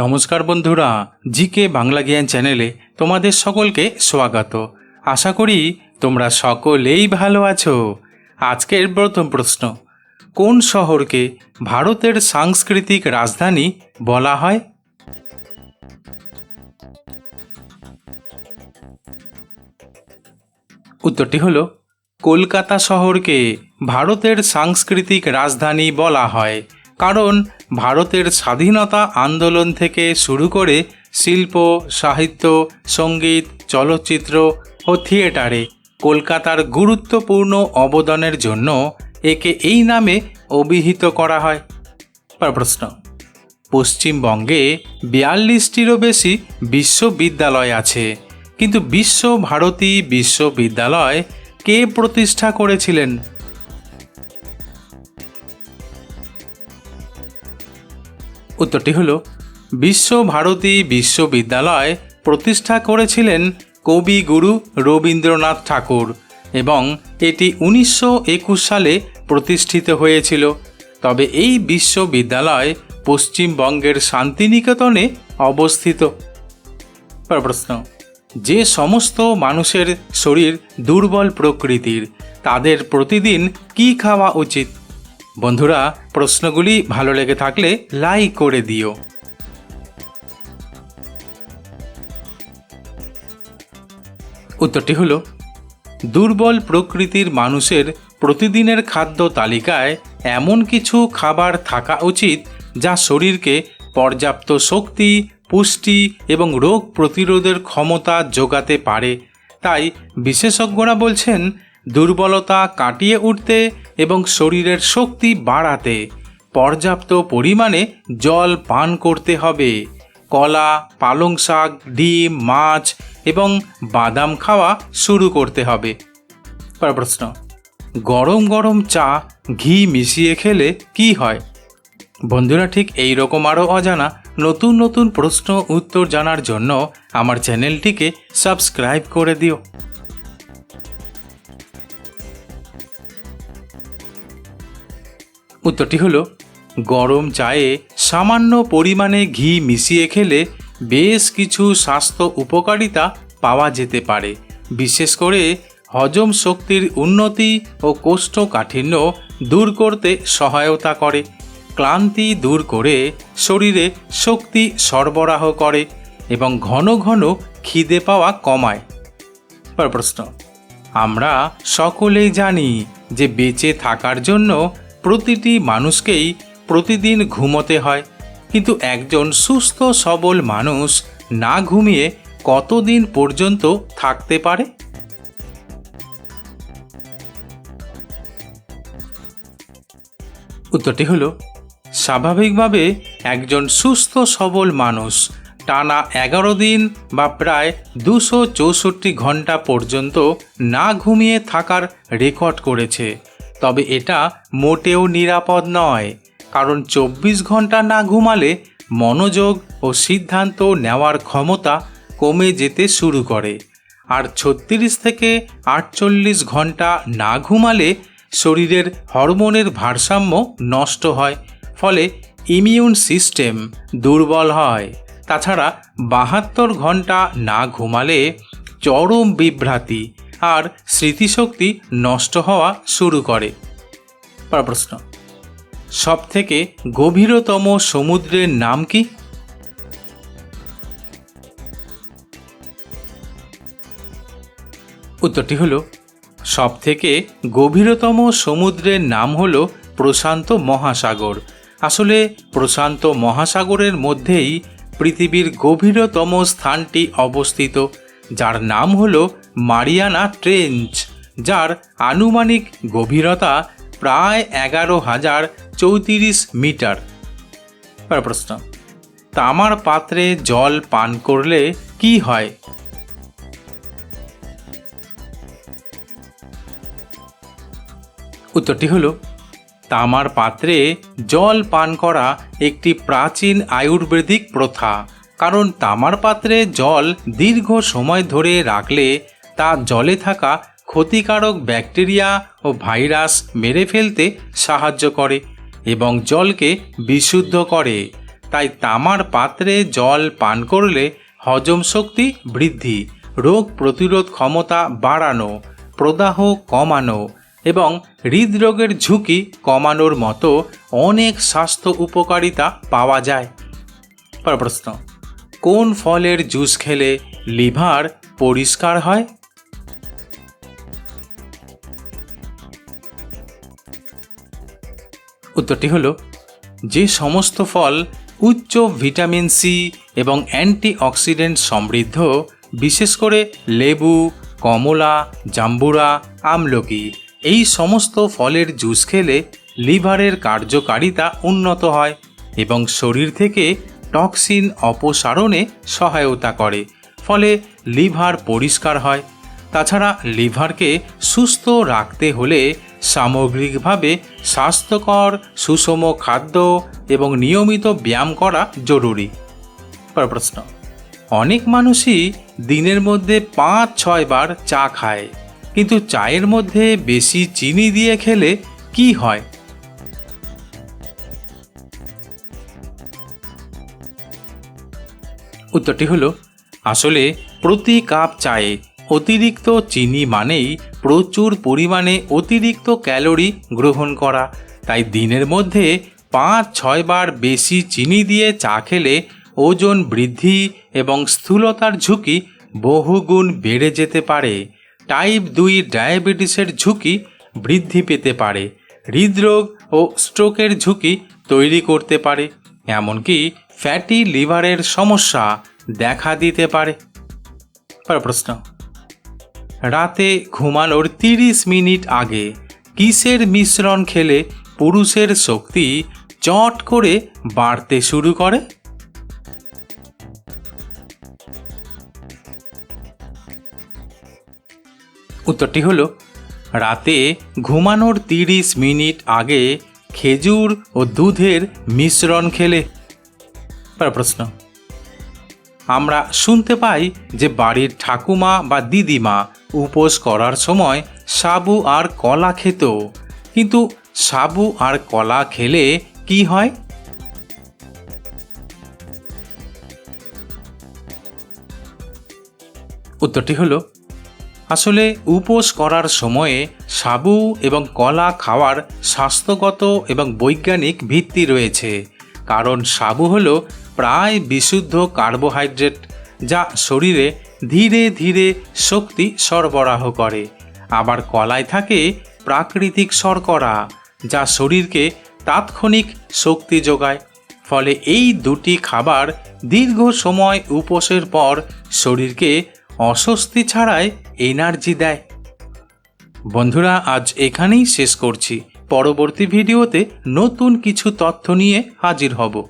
নমস্কার বন্ধুরা, জিকে বাংলা জ্ঞান চ্যানেলে তোমাদের সকলকে স্বাগত। আশা করি তোমরা সকলেই ভালো আছো। আজকের প্রথম প্রশ্ন, কোন শহরকে ভারতের সাংস্কৃতিক রাজধানী বলা হয়? উত্তরটি হলো, কলকাতা শহরকে ভারতের সাংস্কৃতিক রাজধানী বলা হয়। কারণ ভারতের স্বাধীনতা আন্দোলন থেকে শুরু করে শিল্প, সাহিত্য, সংগীত, চলচ্চিত্র ও থিয়েটারে কলকাতার গুরুত্বপূর্ণ অবদানের জন্য একে এই নামে অভিহিত করা হয়। প্রশ্ন, পশ্চিমবঙ্গে বিয়াল্লিশটিরও বেশি বিশ্ববিদ্যালয় আছে, কিন্তু বিশ্বভারতী বিশ্ববিদ্যালয় কে প্রতিষ্ঠা করেছিলেন? উত্তরটি হল, বিশ্বভারতী বিশ্ববিদ্যালয় প্রতিষ্ঠা করেছিলেন কবিগুরু রবীন্দ্রনাথ ঠাকুর এবং এটি উনিশশো একুশ সালে প্রতিষ্ঠিত হয়েছিল। তবে এই বিশ্ববিদ্যালয় পশ্চিমবঙ্গের শান্তিনিকেতনে অবস্থিত। প্রশ্ন, যে সমস্ত মানুষের শরীর দুর্বল প্রকৃতির, তাদের প্রতিদিন কি খাওয়া উচিত? বন্ধুরা, প্রশ্নগুলি ভালো লেগে থাকলে লাইক করে দিও। উত্তরটি হলো, দুর্বল প্রকৃতির মানুষের প্রতিদিনের খাদ্য তালিকায় এমন কিছু খাবার থাকা উচিত যা শরীরকে পর্যাপ্ত শক্তি, পুষ্টি এবং রোগ প্রতিরোধের ক্ষমতা যোগাতে পারে। তাই বিশেষজ্ঞরা বলছেন, দুর্বলতা কাটিয়ে উঠতে এবং শরীরের শক্তি বাড়াতে, পর্যাপ্ত পরিমাণে জল পান করতে হবে। কলা, পালং শাক, ডিম, মাছ এবং বাদাম খাওয়া শুরু করতে হবে। পর প্রশ্ন, গরম গরম চা, ঘি মিশিয়ে খেলে কি হয়? বন্ধুরা, ঠিক এই রকম আরও অজানা নতুন নতুন প্রশ্ন উত্তর জানার জন্য আমার চ্যানেলটিকে সাবস্ক্রাইব করে দিও। উত্তরটি হলো, গরম চায়ে সামান্য পরিমাণে ঘি মিশিয়ে খেলে বেশ কিছু স্বাস্থ্য উপকারিতা পাওয়া যেতে পারে। বিশেষ করে হজম শক্তির উন্নতি ও কোষ্ঠকাঠিন্য দূর করতে সহায়তা করে। ক্লান্তি দূর করে শরীরে শক্তি সরবরাহ করে এবং ঘন ঘন খিদে পাওয়া কমায়। পর প্রশ্ন, আমরা সকলেই জানি যে বেঁচে থাকার জন্য প্রতিটি মানুষকেই প্রতিদিন ঘুমোতে হয়। কিন্তু একজন সুস্থ, সবল মানুষ না ঘুমিয়ে কতদিন পর্যন্ত থাকতে পারে? উত্তরটি হলো, স্বাভাবিকভাবে একজন সুস্থ, সবল মানুষ টানা এগারো দিন বা প্রায় দুশো চৌষট্টি ঘণ্টা পর্যন্ত না ঘুমিয়ে থাকার রেকর্ড করেছে। তবে এটা মোটেও নিরাপদ নয়, কারণ চব্বিশ ঘণ্টা না ঘুমালে মনোযোগ ও সিদ্ধান্ত নেওয়ার ক্ষমতা কমে যেতে শুরু করে। আর ছত্রিশ থেকে আটচল্লিশ ঘণ্টা না ঘুমালে শরীরের হরমোনের ভারসাম্য নষ্ট হয়, ফলে ইমিউন সিস্টেম দুর্বল হয়। তাছাড়া বাহাত্তর ঘণ্টা না ঘুমালে চরম বিভ্রান্তি আর স্মৃতিশক্তি নষ্ট হওয়া শুরু করে। পর প্রশ্ন। সব থেকে গভীরতম সমুদ্রের নাম কি? উত্তরটি হলো সব থেকে গভীরতম সমুদ্রের নাম হল প্রশান্ত মহাসাগর। আসলে প্রশান্ত মহাসাগরের মধ্যেই পৃথিবীর গভীরতম স্থানটি অবস্থিত, যার নাম হলো মারিয়ানা ট্রেঞ্চ, যার আনুমানিক গভীরতা প্রায় এগারো হাজার চৌত্রিশ মিটার। প্রশ্ন, তামার পাত্রে জল পান করলে কি হয়? উত্তরটি হলো, তামার পাত্রে জল পান করা একটি প্রাচীন আয়ুর্বেদিক প্রথা, কারণ তামার পাত্রে জল দীর্ঘ সময় ধরে রাখলে তা জলে থাকা ক্ষতিকারক ব্যাকটেরিয়া ও ভাইরাস মেরে ফেলতে সাহায্য করে এবং জলকে বিশুদ্ধ করে। তাই তামার পাত্রে জল পান করলে হজম শক্তি বৃদ্ধি, রোগ প্রতিরোধ ক্ষমতা বাড়ানো, প্রদাহ কমানো এবং হৃদরোগের ঝুঁকি কমানোর মতো অনেক স্বাস্থ্য উপকারিতা পাওয়া যায়। প্রশ্ন কোন ফলের জুস খেলে লিভার পরিষ্কার হয়? উত্তরটি হলো, যে সমস্ত ফল উচ্চ ভিটামিন সি এবং অ্যান্টিঅক্সিডেন্ট সমৃদ্ধ, বিশেষ করে লেবু, কমলা, জাম্বুরা, আমলকি, এই সমস্ত ফলের জুস খেলে লিভারের কার্যকারিতা উন্নত হয় এবং শরীর থেকে টক্সিন অপসারণে সহায়তা করে, ফলে লিভার পরিষ্কার হয়। তাছাড়া লিভারকে সুস্থ রাখতে হলে সামগ্রিকভাবে স্বাস্থ্যকর, সুষম খাদ্য এবং নিয়মিত ব্যায়াম করা জরুরি। প্রশ্ন। অনেক মানুষই দিনের মধ্যে পাঁচ, ছয় বার চা খায়, কিন্তু চায়ের মধ্যে বেশি চিনি দিয়ে খেলে কি হয়? উত্তরটি হলো, আসলে প্রতি কাপ চায়ে অতিরিক্ত চিনি মানেই প্রচুর পরিমাণে অতিরিক্ত ক্যালোরি গ্রহণ করা। তাই দিনের মধ্যে পাঁচ, ছয় বার বেশি চিনি দিয়ে চা খেলে ওজন বৃদ্ধি এবং স্থূলতার ঝুঁকি বহুগুণ বেড়ে যেতে পারে। টাইপ দুই ডায়াবেটিসের ঝুঁকি বৃদ্ধি পেতে পারে। হৃদরোগ ও স্ট্রোকের ঝুঁকি তৈরি করতে পারে। এমনকি ফ্যাটি লিভারের সমস্যা দেখা দিতে পারে। প্রশ্ন। রাতে ঘুমানোর তিরিশ মিনিট আগে কিসের মিশ্রণ খেলে পুরুষের শক্তি চট করে বাড়তে শুরু করে? উত্তরটি হলো, রাতে ঘুমানোর তিরিশ মিনিট আগে খেজুর ও দুধের মিশ্রণ খেলে। প্রশ্ন, আমরা শুনতে পাই যে বাড়ির ঠাকুমা বা দিদিমা উপোস করার সময় সাবু আর কলা খেত। কিন্তু সাবু আর কলা খেলে কি হয়? উত্তরটি হলো, আসলে উপোস করার সময়ে সাবু এবং কলা খাওয়ার স্বাস্থ্যগত এবং বৈজ্ঞানিক ভিত্তি রয়েছে। কারণ সাবু হলো প্রায় বিশুদ্ধ কার্বোহাইড্রেট। যা শরীরে ধীরে ধীরে শক্তি সরবরাহ করে। আবার কলায় থাকে প্রাকৃতিক শর্করা, যা শরীরকে তাৎক্ষণিক শক্তি যোগায়। ফলে এই দুটি খাবার দীর্ঘ সময় উপোসের পর শরীরকে অস্বস্তি ছাড়াই এনার্জি দেয়। বন্ধুরা, আজ এখানেই শেষ করছি। পরবর্তী ভিডিওতে নতুন কিছু তথ্য নিয়ে হাজির হব।